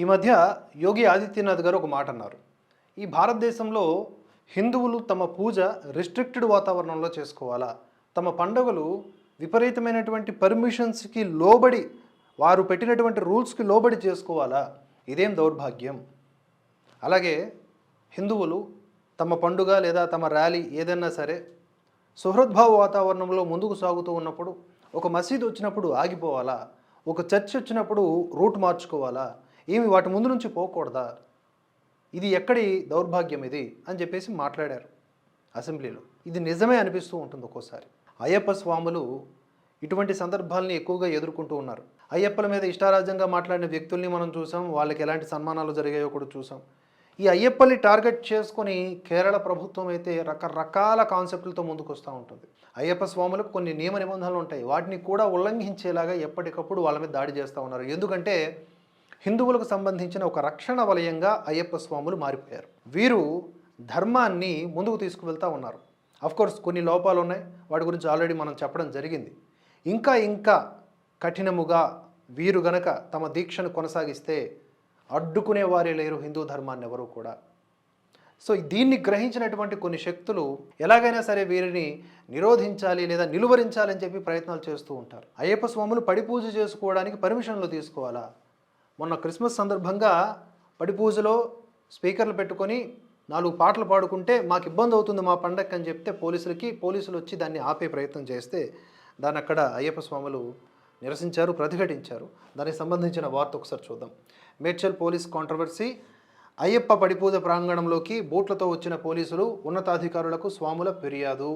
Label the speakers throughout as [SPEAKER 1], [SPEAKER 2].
[SPEAKER 1] ఈ మధ్య యోగి ఆదిత్యనాథ్ గారు ఒక మాట అన్నారు. ఈ భారతదేశంలో హిందువులు తమ పూజ రిస్ట్రిక్టెడ్ వాతావరణంలో చేసుకోవాలా? తమ పండుగలు విపరీతమైనటువంటి పర్మిషన్స్కి లోబడి వారు పెట్టినటువంటి రూల్స్కి లోబడి చేసుకోవాలా? ఇదేం దౌర్భాగ్యం? అలాగే హిందువులు తమ పండుగ లేదా తమ ర్యాలీ ఏదైనా సరే సుహృద్భావ వాతావరణంలో ముందుకు సాగుతూ ఉన్నప్పుడు ఒక మసీదు వచ్చినప్పుడు ఆగిపోవాలా? ఒక చర్చ్ వచ్చినప్పుడు రూట్ మార్చుకోవాలా? ఏమి వాటి ముందు నుంచి పోకూడదా? ఇది ఎక్కడి దౌర్భాగ్యం ఇది? అని చెప్పేసి మాట్లాడారు అసెంబ్లీలో. ఇది నిజమే అనిపిస్తూ ఉంటుంది ఒక్కోసారి. అయ్యప్ప స్వాములు ఇటువంటి సందర్భాలని ఎక్కువగా ఎదుర్కొంటూ ఉన్నారు. అయ్యప్పల మీద ఇష్టారాజ్యంగా మాట్లాడిన వ్యక్తుల్ని మనం చూసాం వాళ్ళకి ఎలాంటి సన్మానాలు జరిగాయో కూడా చూసాం. ఈ అయ్యప్పల్ని టార్గెట్ చేసుకొని కేరళ ప్రభుత్వం అయితే రకరకాల కాన్సెప్ట్లతో ముందుకు వస్తూ ఉంటుంది. అయ్యప్ప స్వాములకు కొన్ని నియమ నిబంధనలు ఉంటాయి. వాటిని కూడా ఉల్లంఘించేలాగా ఎప్పటికప్పుడు వాళ్ళ మీద దాడి చేస్తూ ఉన్నారు. ఎందుకంటే హిందువులకు సంబంధించిన ఒక రక్షణ వలయంగా అయ్యప్ప స్వాములు మారిపోయారు. వీరు ధర్మాన్ని ముందుకు తీసుకువెళ్తూ ఉన్నారు. కోర్స్ కొన్ని లోపాలు ఉన్నాయి. వాటి గురించి ఆల్రెడీ మనం చెప్పడం జరిగింది. ఇంకా ఇంకా కఠినముగా వీరు గనక తమ దీక్షను కొనసాగిస్తే అడ్డుకునే వారే లేరు హిందూ ధర్మాన్ని ఎవరు కూడా. సో దీన్ని గ్రహించినటువంటి కొన్ని శక్తులు ఎలాగైనా సరే వీరిని నిరోధించాలి లేదా నిలువరించాలని చెప్పి ప్రయత్నాలు చేస్తూ ఉంటారు. అయ్యప్ప స్వాములు పడి పూజ చేసుకోవడానికి పర్మిషన్లు తీసుకోవాలా? మొన్న క్రిస్మస్ సందర్భంగా పడిపూజలో స్పీకర్లు పెట్టుకొని నాలుగు పాటలు పాడుకుంటే మాకు ఇబ్బంది అవుతుంది మా పండగ అని చెప్తే పోలీసులకి పోలీసులు వచ్చి దాన్ని ఆపే ప్రయత్నం చేస్తే దాన్ని అక్కడ అయ్యప్ప స్వాములు నిరసించారు ప్రతిఘటించారు. దానికి సంబంధించిన వార్త ఒకసారి చూద్దాం. మేడ్చల్ పోలీస్ కాంట్రవర్సీ అయ్యప్ప పడిపూజ ప్రాంగణంలోకి బూట్లతో వచ్చిన పోలీసులు ఉన్నతాధికారులకు స్వాముల ఫిర్యాదు.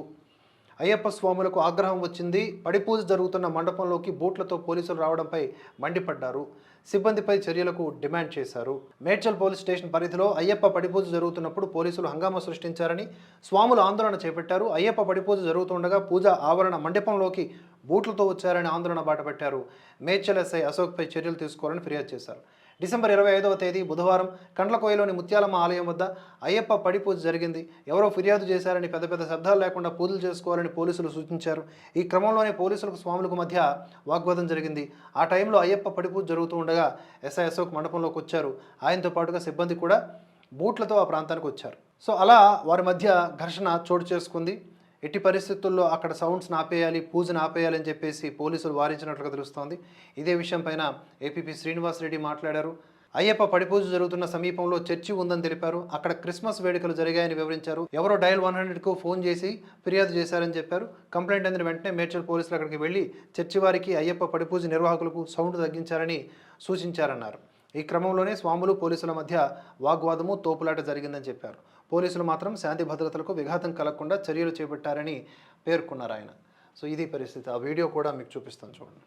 [SPEAKER 1] అయ్యప్ప స్వాములకు ఆగ్రహం వచ్చింది. పడిపూజ జరుగుతున్న మండపంలోకి బూట్లతో పోలీసులు రావడంపై మండిపడ్డారు. సిబ్బందిపై చర్యలకు డిమాండ్ చేశారు. మేడ్చల్ పోలీస్ స్టేషన్ పరిధిలో అయ్యప్ప పడిపూజ జరుగుతున్నప్పుడు పోలీసులు హంగామా సృష్టించారని స్వాములు ఆందోళన చేపట్టారు. అయ్యప్ప పడిపూజ జరుగుతుండగా పూజ ఆవరణ మండపంలోకి బూట్లతో వచ్చారని ఆందోళన బాటపట్టారు. మేడ్చల్ ఎస్ఐ అశోక్పై చర్యలు తీసుకోవాలని ఫిర్యాదు చేశారు. డిసెంబర్ ఇరవై ఐదవ తేదీ బుధవారం కండ్లకోయలోని ముత్యాలమ్మ ఆలయం వద్ద అయ్యప్ప పడి పూజ జరిగింది. ఎవరో ఫిర్యాదు చేశారని పెద్ద పెద్ద శబ్దాలు లేకుండా పూజలు చేసుకోవాలని పోలీసులు సూచించారు. ఈ క్రమంలోనే పోలీసులకు స్వాములకు మధ్య వాగ్వాదం జరిగింది. ఆ టైంలో అయ్యప్ప పడి పూజ జరుగుతూ ఉండగా ఎస్ఐ అశోక్ మండపంలోకి వచ్చారు. ఆయనతో పాటుగా సిబ్బంది కూడా బూట్లతో ఆ ప్రాంతానికి వచ్చారు. సో అలా వారి మధ్య ఘర్షణ చోటు చేసుకుంది. ఎట్టి పరిస్థితుల్లో అక్కడ సౌండ్స్ని ఆపేయాలి పూజను ఆపేయాలి అని చెప్పేసి పోలీసులు వారించినట్లుగా తెలుస్తోంది. ఇదే విషయంపైన ఏపీపీ శ్రీనివాస్ రెడ్డి మాట్లాడారు. అయ్యప్ప పడిపూజ జరుగుతున్న సమీపంలో చర్చి ఉందని తెలిపారు. అక్కడ క్రిస్మస్ వేడుకలు జరిగాయని వివరించారు. ఎవరో డయల్ వన్ హండ్రెడ్కు ఫోన్ చేసి ఫిర్యాదు చేశారని చెప్పారు. కంప్లైంట్ అందిన వెంటనే మేడ్చల్ పోలీసులు అక్కడికి వెళ్ళి చర్చి వారికి అయ్యప్ప పడిపూజ నిర్వాహకులకు సౌండ్ తగ్గించారని సూచించారన్నారు. ఈ క్రమంలోనే స్వాములు పోలీసుల మధ్య వాగ్వాదము తోపులాట జరిగిందని చెప్పారు. పోలీసులు మాత్రం శాంతి భద్రతలకు విఘాతం కలగకుండా చర్యలు చేపట్టారని పేర్కొన్నారు ఆయన. సో ఇది పరిస్థితి. ఆ వీడియో కూడా మీకు చూపిస్తాను చూడండి.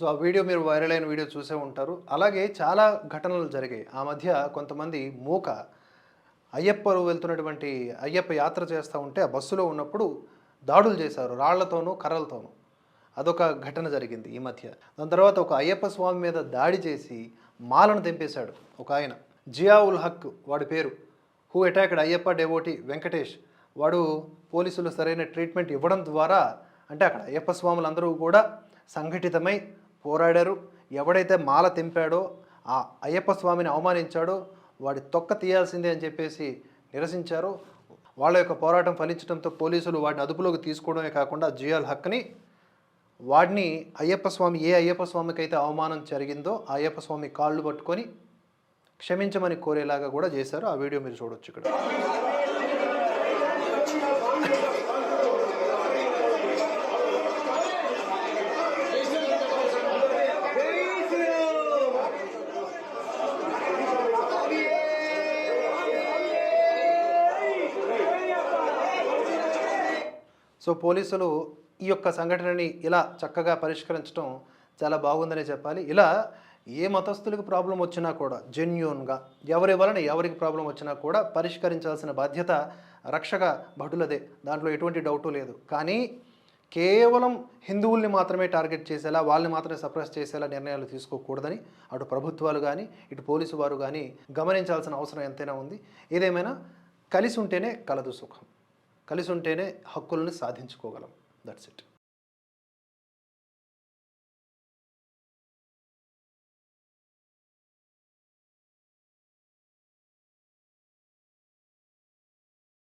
[SPEAKER 1] సో ఆ వీడియో మీరు వైరల్ అయిన వీడియో చూసే ఉంటారు. అలాగే చాలా ఘటనలు జరిగాయి. ఆ మధ్య కొంతమంది మూక అయ్యప్పలు వెళ్తున్నటువంటి అయ్యప్ప యాత్ర చేస్తూ ఉంటే ఆ బస్సులో ఉన్నప్పుడు దాడులు చేశారు రాళ్ళతోనూ కర్రలతోనూ. అదొక ఘటన జరిగింది ఈ మధ్య. దాని తర్వాత ఒక అయ్యప్ప స్వామి మీద దాడి చేసి మాలను తెంపేశాడు ఒక ఆయన. జియా ఉల్ హక్ వాడి పేరు. Who attacked Ayyappa devotee Venkatesh. వాడు పోలీసులు సరైన ట్రీట్మెంట్ ఇవ్వడం ద్వారా అంటే అక్కడ అయ్యప్ప స్వాములందరూ కూడా సంఘటితమై పోరాడారు. ఎవడైతే మాల తెంపాడో ఆ అయ్యప్ప స్వామిని అవమానించాడో వాడి తొక్క తీయాల్సిందే అని చెప్పేసి నిరసించారు. వాళ్ళ యొక్క పోరాటం ఫలించడంతో పోలీసులు వాడిని అదుపులోకి తీసుకోవడమే కాకుండా జియాల్ హక్ని వాడిని అయ్యప్ప స్వామి ఏ అయ్యప్ప స్వామికి అయితే అవమానం జరిగిందో ఆ అయ్యప్ప స్వామి కాళ్ళు పట్టుకొని క్షమించమని కోరేలాగా కూడా చేశారు. ఆ వీడియో మీరు చూడొచ్చు ఇక్కడ. సో పోలీసులు ఈ యొక్క సంఘటనని ఇలా చక్కగా పరిష్కరించడం చాలా బాగుందనే చెప్పాలి. ఇలా ఏ మతస్థులకు ప్రాబ్లం వచ్చినా కూడా జెన్యున్గా ఎవరి వలన ఎవరికి ప్రాబ్లం వచ్చినా కూడా పరిష్కరించాల్సిన బాధ్యత రక్షక భటులదే. దాంట్లో ఎటువంటి డౌటు లేదు. కానీ కేవలం హిందువుల్ని మాత్రమే టార్గెట్ చేసేలా వాళ్ళని మాత్రమే సప్రెస్ చేసేలా నిర్ణయాలు తీసుకోకూడదని అటు ప్రభుత్వాలు కానీ ఇటు పోలీసు వారు కానీ గమనించాల్సిన అవసరం ఎంతైనా ఉంది. ఏదేమైనా కలిసి ఉంటేనే కలదు సుఖం. కలిసి ఉంటేనే హక్కులను సాధించుకోగలం. That's it